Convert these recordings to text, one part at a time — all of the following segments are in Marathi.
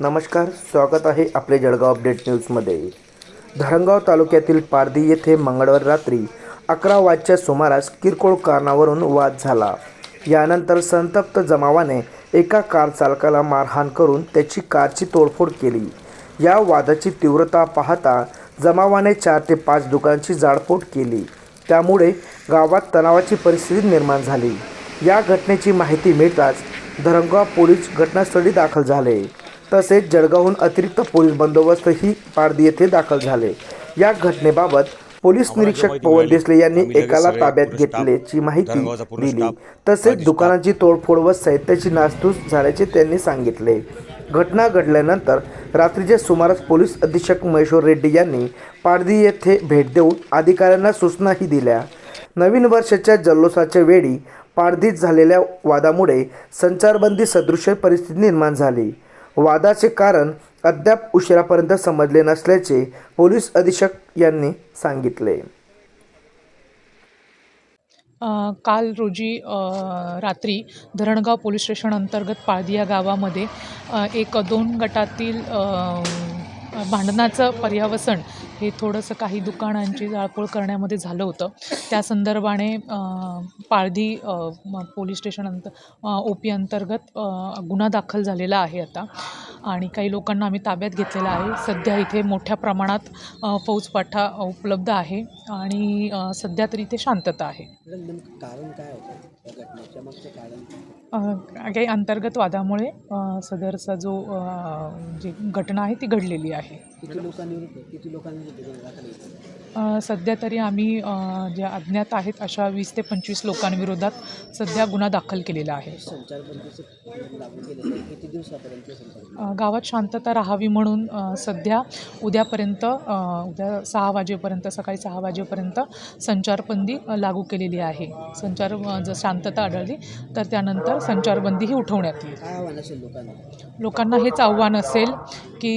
नमस्कार स्वागत आहे आपले जळगाव अपडेट न्यूजमध्ये. धरणगाव तालुक्यातील पारधी येथे मंगळवार रात्री अकरा वाजच्या सुमारास किरकोळ कारणावरून वाद झाला. यानंतर संतप्त जमावाने एका कार चालकाला मारहाण करून त्याची कारची तोडफोड केली. या वादाची तीव्रता पाहता जमावाने चार ते पाच दुकानांची जाळपोळ केली. त्यामुळे गावात तणावाची परिस्थिती निर्माण झाली. या घटनेची माहिती मिळताच धरणगाव पोलीस घटनास्थळी दाखल झाले. तसेच जळगावहून अतिरिक्त पोलीस बंदोबस्तही पारदी येथे दाखल झाले. या घटनेबाबत पोलीस निरीक्षक पवन. देसले यांनी एकाला ताब्यात घेतल्याची माहिती दिली. तसेच दुकानाची तोडफोड व साहित्याची नासधूस झाल्याचे त्यांनी सांगितले. घटना घडल्यानंतर रात्रीच्या सुमारास पोलीस अधीक्षक महेश्वर रेड्डी यांनी पारधी येथे भेट देऊन अधिकाऱ्यांना सूचनाही दिल्या. नवीन वर्षाच्या जल्लोषाच्या वेळी पारधीत झालेल्या वादामुळे संचारबंदी सदृश्य परिस्थिती निर्माण झाली. वादाचे कारण अद्याप उशिरापर्यंत समजले नसल्याचे पोलीस अधीक्षक यांनी सांगितले. काल रोजी रात्री धरणगाव पोलीस स्टेशन अंतर्गत पाळदिया गावामध्ये एक दोन गटातील भांडणाचं पर्यावसन हे थोडंसं काही दुकानांची जाळपोळ करण्यामध्ये झालं होतं. त्या संदर्भाने म- पोलीस स्टेशन अंत ओ पी अंतर्गत गुन्हा दाखल झालेला आहे आता. आणि काही लोकांना आम्ही ताब्यात घेतलेला आहे. सध्या इथे मोठ्या प्रमाणात फौजपाठा उपलब्ध आहे आणि सध्या तरी इथे शांतता आहे. कारण काय काही अंतर्गत वादामुळे सदरचा जो जी घटना आहे ती घडलेली आहे. किती किती सध्या तरी आम्ही ज्या अज्ञात आहेत अशा वीस ते पंचवीस लोकांविरोधात सध्या गुन्हा दाखल केलेला आहे. गावात शांतता राहावी म्हणून सध्या उद्यापर्यंत उद्या सहा वाजेपर्यंत सकाळी सहा वाजेपर्यंत संचारबंदी लागू केलेली आहे. संचार जर शांतता आढळली तर त्यानंतर संचारबंदीही उठवण्यात येईल. लोकांना? हेच आव्हान असेल की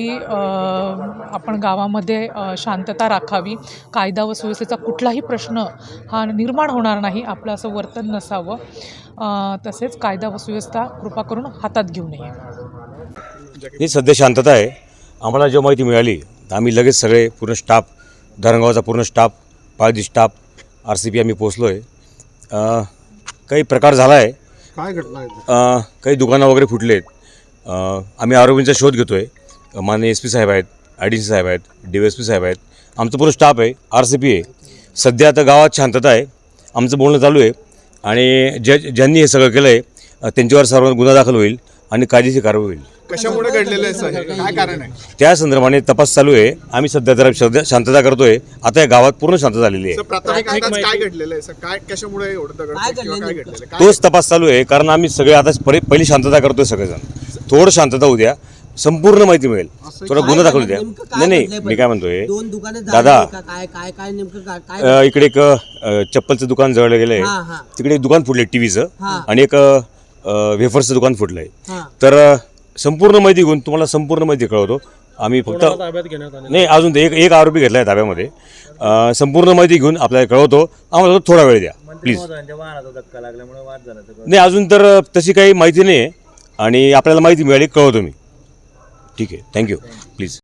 आपण गावामध्ये शांतता राखावी. कायदा व सुव्यवस्थेचा कुठलाही प्रश्न हा निर्माण होणार नाही. आपलं असं वर्तन नसावं. तसेच कायदा व सुव्यवस्था कृपा करून हातात घेऊ नये. ही सध्या शांतता आहे. आम्हाला जेव्हा माहिती मिळाली तर आम्ही लगेच सगळे पूर्ण स्टाफ धरणगावचा पूर्ण staff Paldi staff R C P आम्ही पोचलो आहे काही प्रकार झाला आहे काय घटना काही दुकानं वगैरे फुटले आहेत आम्ही आरोग्यांचा शोध घेतो आहे माननीय एस पी साहेब आहेत. आय डी सी साहेब आहेत डी एस पी साहेब आहेत. आमचं पूर्ण स्टाफ आहे आर सी पी आहे. सध्या आता गावात शांतता आहे. आमचं बोलणं चालू आहे. आणि ज्या ज्यांनी हे सगळं केलं आहे त्यांच्यावर सर्व गुन्हा दाखल होईल आणि कायदेशीर कारवाई होईल. कशामुळे घडलेलं आहे सर? काय कारण आहे? त्या संदर्भाने तपास चालू आहे. आम्ही सध्या जरा सध्या शांतता करतोय. आता या गावात पूर्ण शांतता झालेली सर आहे प्राथमिक अंदाज काय घडलेलं आहे सर? काय कशामुळे एवढं दगड काय किंवा घडलं काय नेमकं? घडलेलं आहे? काय तोच तपास चालू आहे कारण आम्ही सगळे आता परि- पहिली शांतता करतोय सगळेजण. थोडं शांतता होऊ द्या. संपूर्ण माहिती मिळेल. थोडा गुन्हा होऊ द्या. नाही नाही मी काय म्हणतोय दोन दुकाने दादा इकडे एक चप्पलचं दुकान जळलं गेलंय. हा हा. तिकडे एक दुकान फुटलंय टीव्हीचं हा. आणि एक वेफर्सचं दुकान फुटलंय. हा. तर संपूर्ण माहिती घेऊन तुम्हाला संपूर्ण माहिती कळवतो. आम्ही फक्त नाही अजून ते एक एक आरोपी घेतला आहे ताब्यामध्ये संपूर्ण माहिती घेऊन आपल्याला कळवतो. आम्हाला थोडा वेळ द्या प्लीज नाही अजून तर तशी काही माहिती नाही आहे आणि आपल्याला माहिती मिळाली कळवतो मी. ठीक आहे. Thank you please